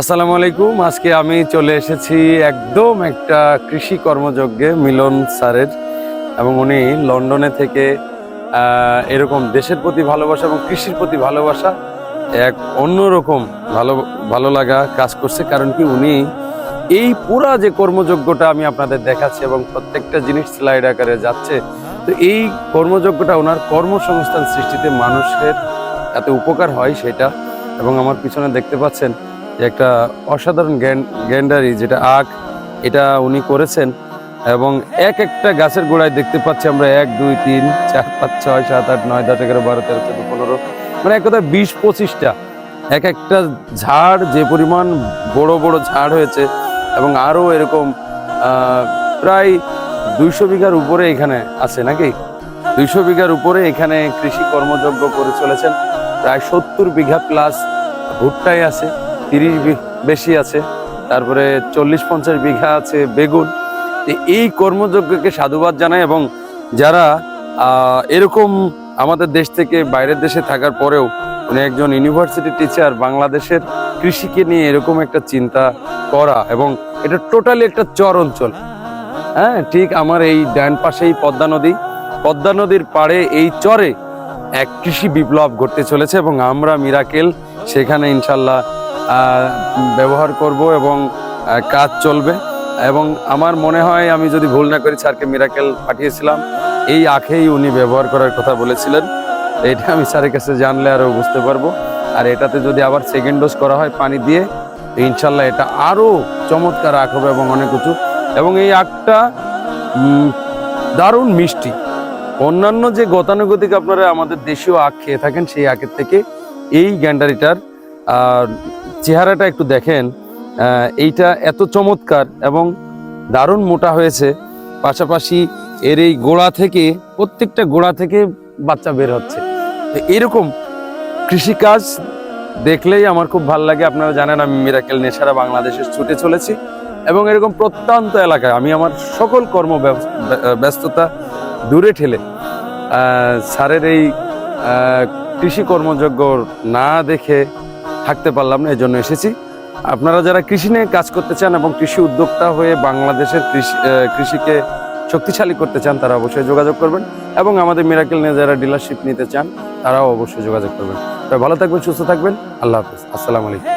আসসালামু আলাইকুম। আজকে আমি চলে এসেছি একদম একটা কৃষি কর্মযজ্ঞে মিলন স্যারের এবং উনি লন্ডনে থেকে এরকম দেশের প্রতি ভালোবাসা এবং কৃষির প্রতি ভালোবাসা এক অন্যরকম ভালো ভালো লাগা কাজ করছে। কারণ কি উনি এই পুরা যে কর্মযজ্ঞটা আমি আপনাদের দেখাচ্ছি এবং প্রত্যেকটা জিনিস স্লাইড আকারে যাচ্ছে, তো এই কর্মযজ্ঞটা ওনার কর্মসংস্থান সৃষ্টিতে মানুষের এত উপকার হয় সেটা এবং আমার পিছনে দেখতে পাচ্ছেন একটা অসাধারণ গ্যান্ডারি যেটা আখ, এটা উনি করেছেন এবং এক একটা গাছের গোড়ায় দেখতে পাচ্ছি আমরা এক, দুই, তিন, চার, পাঁচ, ছয়, সাত, আট, নয়, দশ, এগারো, বারো, তেরো, চোদ্দ, পনেরো মানে এক কথা বিশ, পঁচিশটা। এক একটা ঝাড়, যে পরিমাণ বড় বড় ঝাড় হয়েছে এবং আরও এরকম প্রায় দুইশো বিঘার উপরে এখানে আছে নাকি? দুইশো বিঘার উপরে এখানে কৃষি কর্মযজ্ঞ করে চলেছেন। প্রায় সত্তর বিঘা প্লাস ভুট্টাই আছে। তিরিশ বেশি আছে, তারপরে চল্লিশ পঞ্চাশ বিঘা আছে বেগুন। এই কর্মযজ্ঞকে সাধুবাদ জানাই এবং যারা এরকম আমাদের দেশ থেকে বাইরের দেশে থাকার পরেও উনি একজন ইউনিভার্সিটি টিচার বাংলাদেশের কৃষিকে নিয়ে এরকম একটা চিন্তা করা এবং এটা টোটালি একটা চর অঞ্চল। হ্যাঁ ঠিক আমার এই ডান পাশেই পদ্মা নদী। পদ্মা নদীর পাড়ে এই চরে এক কৃষি বিপ্লব ঘটতে চলেছে এবং আমরা মিরাকেল, সেখানে ইনশাল্লাহ ব্যবহার করব এবং কাজ চলবে। এবং আমার মনে হয় আমি যদি ভুল না করি, স্যারকে মিরাকেল পাঠিয়েছিলাম। এই আখেই উনি ব্যবহার করার কথা বলেছিলেন। এটা আমি স্যারের কাছে জানলে আরও বুঝতে পারব। আর এটাতে যদি আবার সেকেন্ড ডোজ করা হয় পানি দিয়ে, ইনশাল্লাহ এটা আরও চমৎকার আখ হবে এবং অনেক উঁচু। এবং এই আখটা দারুণ মিষ্টি। অন্যান্য যে গতানুগতিক আপনারা আমাদের দেশীয় আখ খেয়ে থাকেন, সেই আখের থেকে এই গ্যান্ডারিটার চেহারাটা একটু দেখেন এইটা এত চমৎকার এবং দারুণ মোটা হয়েছে। পাশাপাশি এর এই গোড়া থেকে, প্রত্যেকটা গোড়া থেকে বাচ্চা বের হচ্ছে। এরকম কৃষিকাজ দেখলেই আমার খুব ভালো লাগে। আপনারা জানেন আমি মিরাকেল নেশারা বাংলাদেশে ছুটে চলেছি এবং এরকম প্রত্যন্ত এলাকায় আমি আমার সকল কর্ম ব্যস্ততা দূরে ঠেলে স্যারের এই কৃষি কর্মযজ্ঞ না দেখে থাকতে পারলাম না এই জন্য এসেছি। আপনারা যারা কৃষি নিয়ে কাজ করতে চান এবং কৃষি উদ্যোক্তা হয়ে বাংলাদেশের কৃষি কৃষিকে শক্তিশালী করতে চান, তারা অবশ্যই যোগাযোগ করবেন এবং আমাদের মিরাকেল নিয়ে যারা ডিলারশিপ নিতে চান, তারাও অবশ্যই যোগাযোগ করবেন। তবে ভালো থাকবেন, সুস্থ থাকবেন, আল্লাহ হাফিজ। আসসালামু আলাইকুম।